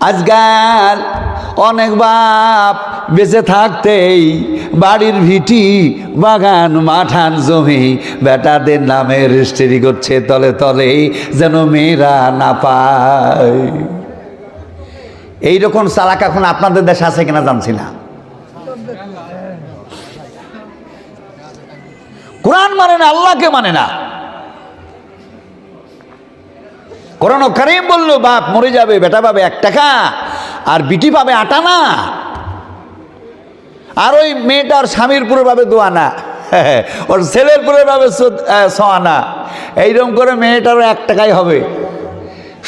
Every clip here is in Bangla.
আজকাল অনেক বাপ বেঁচে থাকতেই বাড়ির ভিটি, বাগান, মাঠান জমি বেটাদের নামে রেজিস্ট্রি করছে তলে তলে যেন মেয়েরা না পায়। এইরকম চালাক এখন আপনাদের দেশে আছে কিনা জানছি না। কোরআন মানে না, আল্লাহকে মানে না। কোরআন কারিম বলল, বাপ মরে যাবে, বেটা পাবে এক টাকা, আর বিটি পাবে আটানা আর ওই মেয়েটার স্বামীর পুরো পাবে দোয়ানা ওর ছেলের পুরো পাবে সোয়ানা এইরকম করে মেয়েটারও এক টাকাই হবে।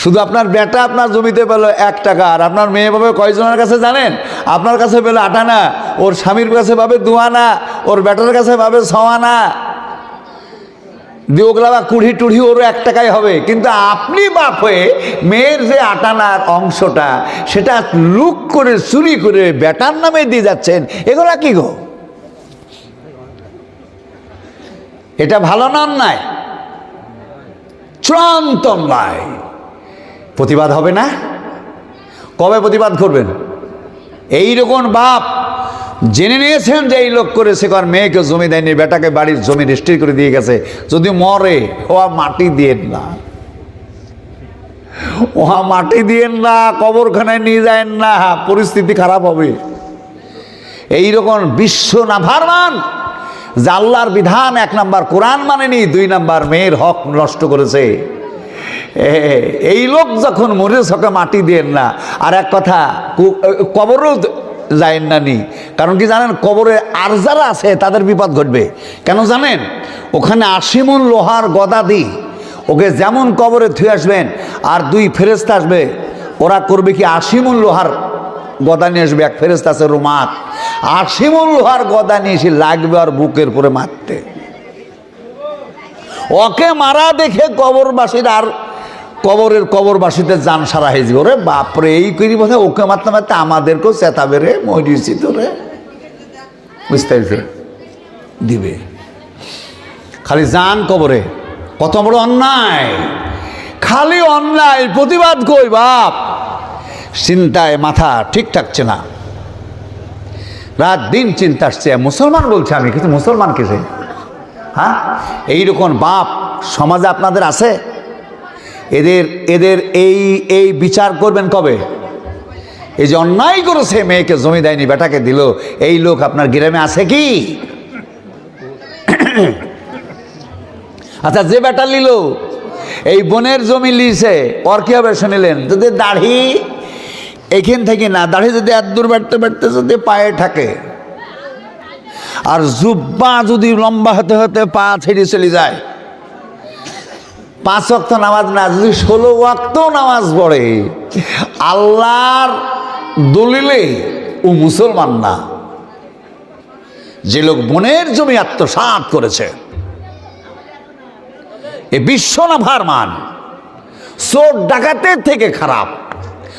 শুধু আপনার বেটা আপনার জমিতে পেল এক টাকা, আর আপনার মেয়ে পাবে কয়জনের কাছে জানেন? আপনার কাছে পেল আটানা ওর স্বামীর কাছে পাবে দুয়ানা ওর বেটার কাছে পাবে ছয়ানা দিয়ে ওগুলা বা কুড়ি টুড়ি ওরও এক টাকাই হবে। কিন্তু আপনি বাপ হয়ে মেয়ের যে আটানার অংশটা, সেটা লুক করে, চুরি করে বেটার নামে দিয়ে যাচ্ছেন, এগুলা কি গো? এটা ভালো না অন্যায় চূড়ান্ত অন্যায় প্রতিবাদ হবে না? কবে প্রতিবাদ করবেন? এই রকম বাপ জেনে নিয়েছেন যে এই লোক করেছে কারণ মেয়েকে জমি দেয়নি, বেটাকে বাড়ির জমি রেজিস্ট্রি করে দিয়ে গেছে, যদি মরে ওয়া মাটি দিয়েন না। ওহা মাটি দিয়েন না, কবরখানায় নিয়ে যায়েন না, পরিস্থিতি খারাপ হবে। এইরকম বিশ্ব না ভারমান যে আল্লাহর বিধান এক নাম্বার কোরআন মানেনি, দুই নাম্বার মেয়ের হক নষ্ট করেছে। এই লোক যখন মরে সকে মাটি দেন না। আর এক কথা কবরও যায় না নি। কারণ কি জানেন, কবরে আর যারা আছে, তাদের বিপদ ঘটবে। কেন জানেন? ওখানে আশিমুল লোহার গদা দি। ওকে যেমন কবরে থুয়ে আসবেন, আর দুই ফেরেস্তা আসবে। ওরা করবে কি আশিমুল লোহার গদা নিয়ে আসবে, এক ফেরেস্তা আছে রুমাত। আশিমুল লোহার গদা নিয়ে এসে লাগবে আর বুকের পরে মারতে। ওকে মারা দেখে কবরবাসীর আর কবরের কবরবাসীতে যান সারা হয়ে যাবে। ওরে বাপরে, এই করি বোধ ওকে মারতে মারতে আমাদেরকেও চেতাবে রে মরিছি তো রে। বুঝতে দিবে। খালি যান কবরে, কত বড় অন্যায়। খালি অন্যায়, প্রতিবাদ কই বাপ? চিন্তায় মাথা ঠিক থাকছে না। রাত দিন চিন্তা আসছে, মুসলমান বলছে আমি, কিন্তু মুসলমান কিসে হ্যাঁ? এইরকম বাপ সমাজে আপনাদের আছে? এদের এদের এই এই বিচার করবেন কবে? এই যে অন্যায় করেছে, মেয়েকে জমি দেয়নি, বেটাকে দিল, এই লোক আপনার গ্রামে আছে কি? আচ্ছা যে বেটা নিল, এই বনের জমি লিছে ওর কি হবে শুনিলেন? যদি দাড়ি, এখান থেকে না, দাড়ি যদি এত দূর বাড়তে বাড়তে যদি পায়ে থাকে, আর জুব্বা যদি লম্বা হতে হতে পা ছেড়ে চলে যায় পাঁচ অক্ত নামাজ না, যদি ষোলো ওয়াক্ত নামাজ পড়ে, আল্লাহর দলিলে ও মুসলমান না। যে লোক বনের জমি আত্মসাত করেছে, এ বিশ্ব না ভার মান চোর ডাকাতের থেকে খারাপ।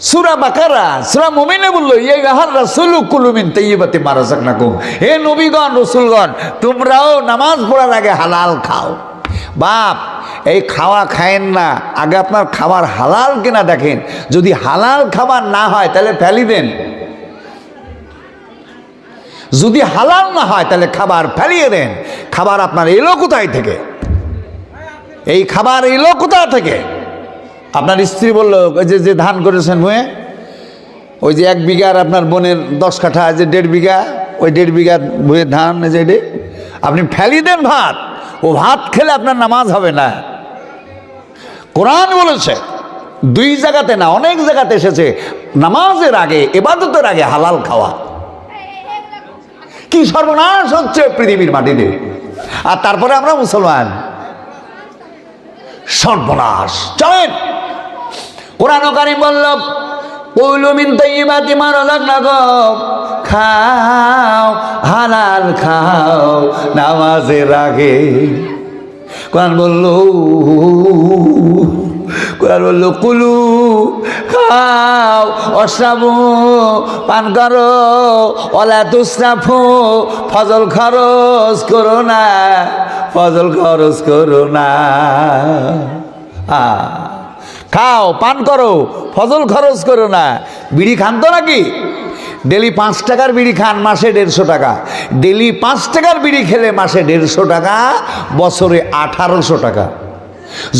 সুরা বাকারা, সুরা মুমিনে বলল ইয়ে গাহার রাসুল কুলুমিন তৈবাতে মারা যাক না কুম হে নবীগণ, রসুলগণ, তোমরাও নামাজ পড়ার আগে হালাল খাও। বাপ, এই খাওয়া খায়েন না। আগে আপনার খাবার হালাল কিনা দেখেন। যদি হালাল খাবার না হয়, তাহলে ফেলি দেন। যদি হালাল না হয়, তাহলে খাবার ফেলিয়ে দেন। খাবার আপনার এলো কোথায় থেকে? এই খাবার এলো কোথা থেকে? আপনার স্ত্রী বলল, ওই যে যে ধান করেছেন মুয়ে, ওই যে এক বিঘার আপনার বোনের দশ কাঠা, যে দেড় বিঘা, ওই দেড় বিঘা ভুয়ে ধান যে আপনি ফেলি দেন ভাত, ও ভাত খেলে আপনার নামাজ হবে না। কোরআন বলেছে, দুই জায়গাতে না, অনেক জায়গাতে এসেছে, নামাজের আগে, এবাদতের আগে হালাল খাওয়া। কি সর্বনাশ হচ্ছে পৃথিবীর মাটিতে। আর তারপরে আমরা মুসলমান। সর্বনাশ। চলেন। কোরআন কারিম বলল কুলু মিন তাইয়্যিবাতি মা রাযাকনাকুম। খাও, হালাল খাও, নামাজের আগে। কোরআন বলল কোরআন বলল, কুলু, খাও, অশ্রাবু, পান করো, অলা তুসরাফু, ফজল খরচ করো না। ফজল খরচ করো না। খাও, পান করো, ফজল খরচ করো না। বিড়ি খান তো নাকি? ডেলি পাঁচ টাকার বিড়ি খান, মাসে দেড়শো টাকা। ডেলি পাঁচ টাকার বিড়ি খেলে মাসে দেড়শো টাকা, বছরে আঠারোশো টাকা।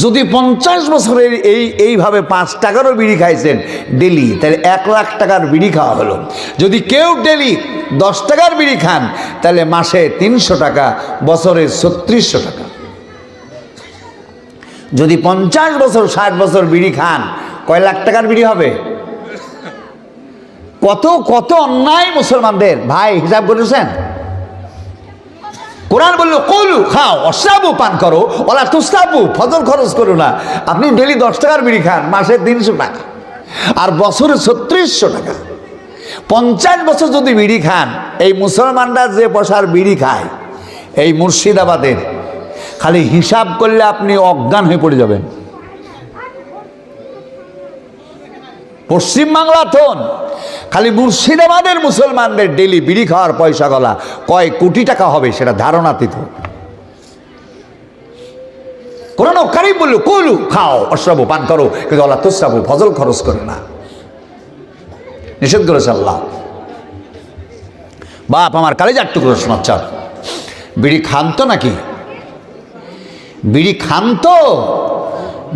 যদি পঞ্চাশ বছরের এই, এইভাবে পাঁচ টাকারও বিড়ি খাইছেন ডেলি, তাহলে এক লাখ টাকার বিড়ি খাওয়া হলো। যদি কেউ ডেলি দশ টাকার বিড়ি খান, তাহলে মাসে তিনশো টাকা, বছরে ছত্রিশশো টাকা। যদি পঞ্চাশ বছর, ষাট বছর বিড়ি খান, কয় লাখ টাকার বিড়ি হবে? কত কত অন্যায় মুসলমানদের। ভাই, হিসাব করেছেন? কোরআন বলল, কৌলু, খাও অশ্রাবু পান করো, ওলা তুস্তাবু ফজল খরচ করো না। আপনি ডেলি দশ টাকার বিড়ি খান, মাসে তিনশো টাকা। আর বছরে ছত্রিশশো টাকা। পঞ্চাশ বছর যদি বিড়ি খান, এই মুসলমানরা যে বসার বিড়ি খায়, এই মুর্শিদাবাদের, খালি হিসাব করলে আপনি অজ্ঞান হয়ে পড়ে যাবেন। পশ্চিমবাংলা থন খালি মুর্শিদাবাদের মুসলমানদের ডেলি বিড়ি খাওয়ার পয়সা গলা। কয় কোটি টাকা হবে সেটা ধারণাতীত কোরআন কারিম বলল, কলু, খাও, অশ্রাবু, পান করো, কিন্তু আল্লাহ তুসরাবু ফজল খরচ করে না। নিষেধ করেছে আল্লাহ। বাপ, আমার কালেজ একটু করে শোনাচ্ছার বিড়ি খান তো নাকি? বিড়ি খান তো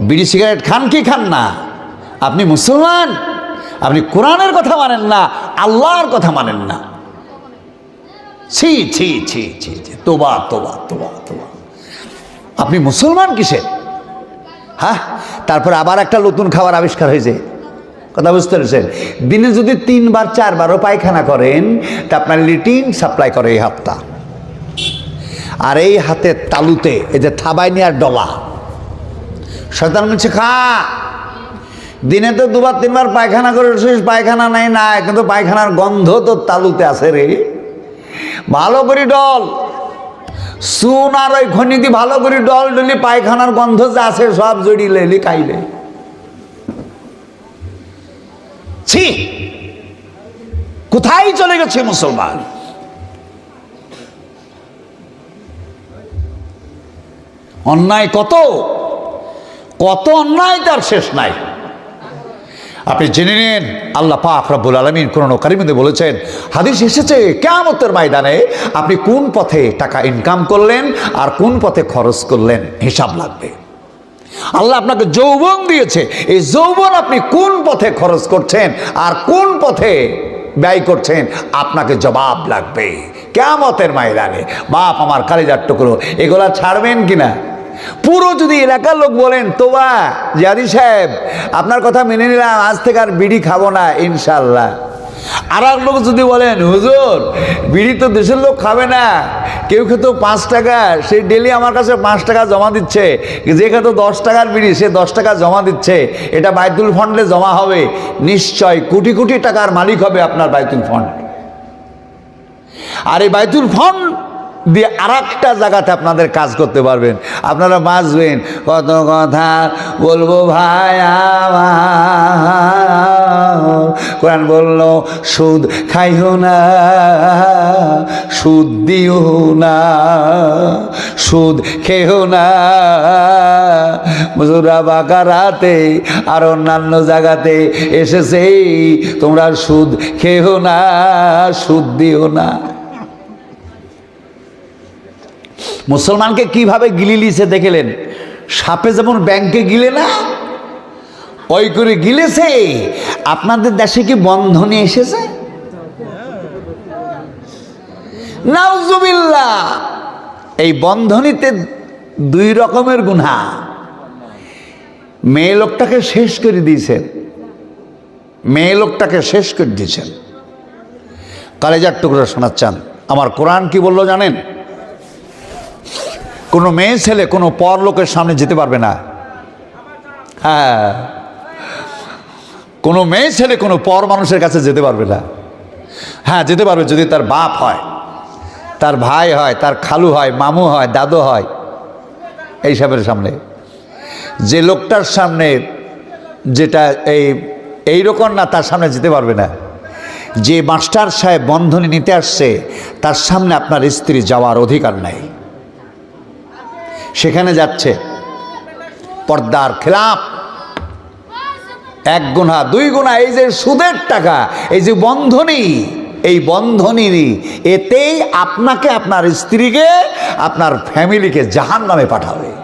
বিড়ি সিগারেট খান কি খান না? আপনি মুসলমান? কোরআনের কথা মানেন না, আল্লাহর কথা মানেন না। ছি ছি ছি ছি ছি। তোবা তোবা তোবা তোবা। আপনি মুসলমান কিসের হ্যাঁ? তারপর আবার একটা নতুন খাবার আবিষ্কার হয়েছে। কথা বুঝতে পেরেছেন? দিনে যদি তিনবার, চারবারও পায়খানা করেন, তা আপনার লিটিন সাপ্লাই করে এই হাতটা। আর এই হাতের তালুতে এই যে থাবাই নেওয়ার ডলা। শয়তান বলছে, খা! দিনে তো দুবার, তিনবার পায়খানা করে শেষ পায়খানা নাই না কিন্তু পায়খানার গন্ধ তো তালুতে আছে রে। ভালো করে ডল। সুন আর ওই খনিতে ভালো করে ডল ডলি, পায়খানার গন্ধ যা আছে সব জড়িলে লি খাইলে ছি! কোথায় চলে গেছে মুসলমান? অন্যায় কত? কত অন্যায় তার শেষ নাই। আপনি জেনে নিন, আল্লাহ পাক রব্বুল আলমিন কোন কারিমিতে বলেছেন, হাদিস এসেছে কেমতের ময়দানে আপনি কোন পথে টাকা ইনকাম করলেন আর কোন পথে খরচ করলেন, হিসাব লাগবে। আল্লাহ আপনাকে যৌবন দিয়েছে, এই যৌবন আপনি কোন পথে খরচ করছেন আর কোন পথে ব্যয় করছেন, আপনাকে জবাব লাগবে। কেমতের ময়দানে, বাপ আমার কালিজার টুকরো, এগুলা ছাড়বেন কিনা? পুরো যদি এলাকার লোক বলেন, তোবা, জিয়াদি সাহেব, আপনার কথা মেনে নিলাম, আজ থেকে আর বিড়ি খাব না ইনশাল্লাহ আর এক লোক যদি বলেন, হুজুর, বিড়ি তো দেশের লোক খাবে না, কেউ খেতো পাঁচ টাকা, সে ডেলি আমার কাছে পাঁচ টাকা জমা দিচ্ছে, যে খেতো দশ টাকার বিড়ি, সে দশ টাকা জমা দিচ্ছে, এটা বাইতুল ফান্ডে জমা হবে। নিশ্চয় কোটি কোটি টাকার মালিক হবে আপনার বাইতুল ফান্ড। আর এই বাইতুল ফান্ড দিয়ে আর একটা জায়গাতে আপনাদের কাজ করতে পারবেন। আপনারা বাঁচবেন। কত কথা বলব ভাই কোরআন বলল, সুদ খাইও না, সুদ দিও না, সুদ খেও না। মুজুরা বাকারাতে আর অন্যান্য জায়গাতে এসেছে তোমরা সুদ খেও না, সুদ দিও না। মুসলমানকে কীভাবে গিলি লিছে দেখলেন? সাপে যেমন ব্যাংকে গিলে না, ওই করে গিলেছে। আপনাদের দেশে কি বন্ধনে এসেছে? নাউজুবিল্লাহ, এই বন্ধনীতে দুই রকমের গুণা। মেয়ে লোকটাকে শেষ করে দিয়েছেন। মেয়ে লোকটাকে শেষ করে দিয়েছেন। কালেজার টুকরা শোনাচ্ছেন। আমার কোরআন কি বলল জানেন? কোনো মেয়ে ছেলে কোনো পর লোকের সামনে যেতে পারবে না। হ্যাঁ। কোনো মেয়ে ছেলে কোনো পর মানুষের কাছে যেতে পারবে না। হ্যাঁ যেতে পারবে যদি তার বাপ হয়, তার ভাই হয়, তার খালু হয়, মামু হয়, দাদু হয় এইসবের সামনে। যে লোকটার সামনে যেটা এই এই রকম না, তার সামনে যেতে পারবে না। যে মাস্টার সাহেব বন্ধনী নিতে আসছে, তার সামনে আপনার স্ত্রী যাওয়ার অধিকার নাই। সেখানে যাচ্ছে। পর্দার খেলাপ এক গুণা, দুই গুণা, এই যে সুদের টাকা, এই যে বন্ধনী, এই বন্ধনীরই এতেই আপনাকে আপনার স্ত্রীকে, আপনার ফ্যামিলিকে জাহান নামে পাঠাবে।